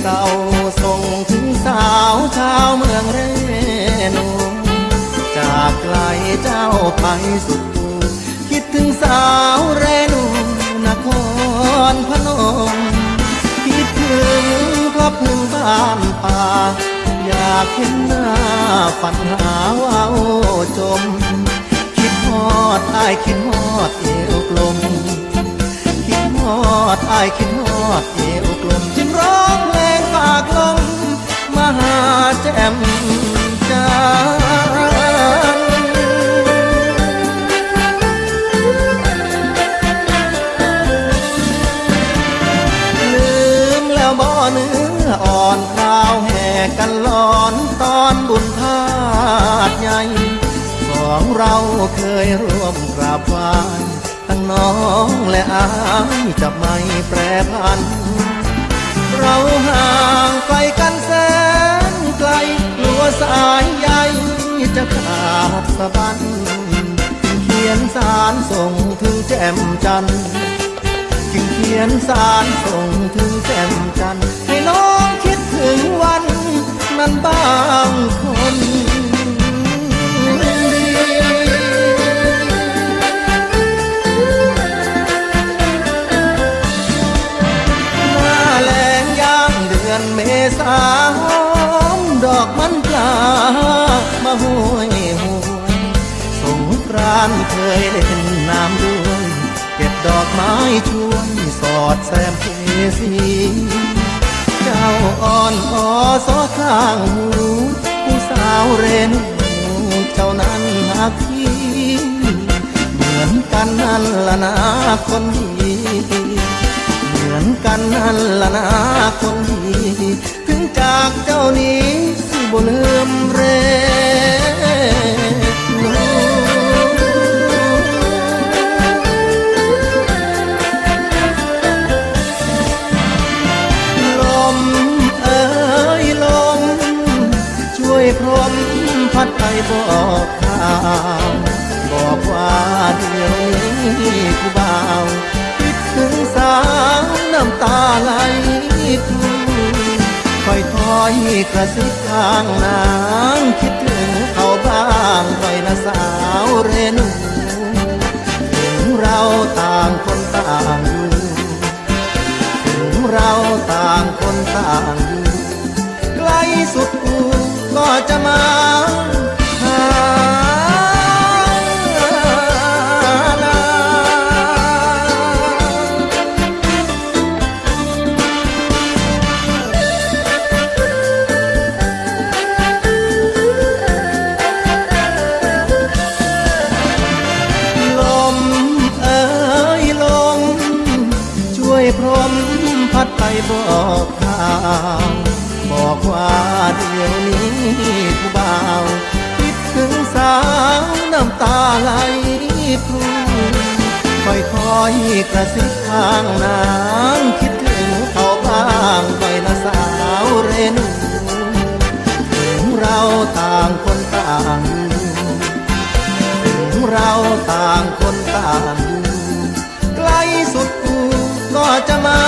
เศร้าส่งถึงสาวชาวเมืองเรนูจากไกลเจ้าไปสุดคิดถึงสาวเรนูนครพนม คิดถึงครอบครัวบ้านป่า อยากเห็นหน้าฝันหาว่าจม คิดฮอดอายคิดฮอดเอวกลม คิดฮอดอายคิดฮอดเอวกลม องเราเคยร่วมกราบไหว้ทั้งน้องและอายจะไม่แปรพัน เราห่างไกลกันแสนไกลกลัวสายใยจะขาดสะบันเขียนสารส่งถึงแจ่มจันทร์จึงเขียนสารส่งถึงแจ่มจันทร์ให้น้องคิดถึงวัน อนเมษาหอมดอกมันปลามาห้วยหวยสงกรานเคยเล่นน้ำด้วยเก็บดอกไม้ช่วยสอดแซมเพสีเจ้าอ่อนออสอข้างหูผู้สาวเรนเจ้านั้นหักพี่เหมือนกันนั่นละนะคนดี กันนั่นละนะคนดีถึงจากเจ้านี้สิบลืมเรนูลมเอ่ยลมช่วยพรมพัดไปบอกข่าวบอกว่าเดี๋ยวนี้ผู้บ่าว ถึงสาวน้ำตาไหลพูค่อยคอยกระซิบข้างนางคิดถึงเขาบ้างคอยนะสาวเรนูถึงเราต่างคนต่างอยู่ถึงเราต่างคนต่างอยู่ใกล้สุดกูก็จะมา พรมพัดไปบอกข่าวบอกว่าเดี๋ยวนี้ผู้บ่าวคิดถึงสาวน้ำตาไหลพรูค่อยคอยกระซิบข้างนางคิดถึงเขาบ้างไปนะสาวเรนูถึงเราต่างคนต่างถึงเราต่างคนต่าง จะมา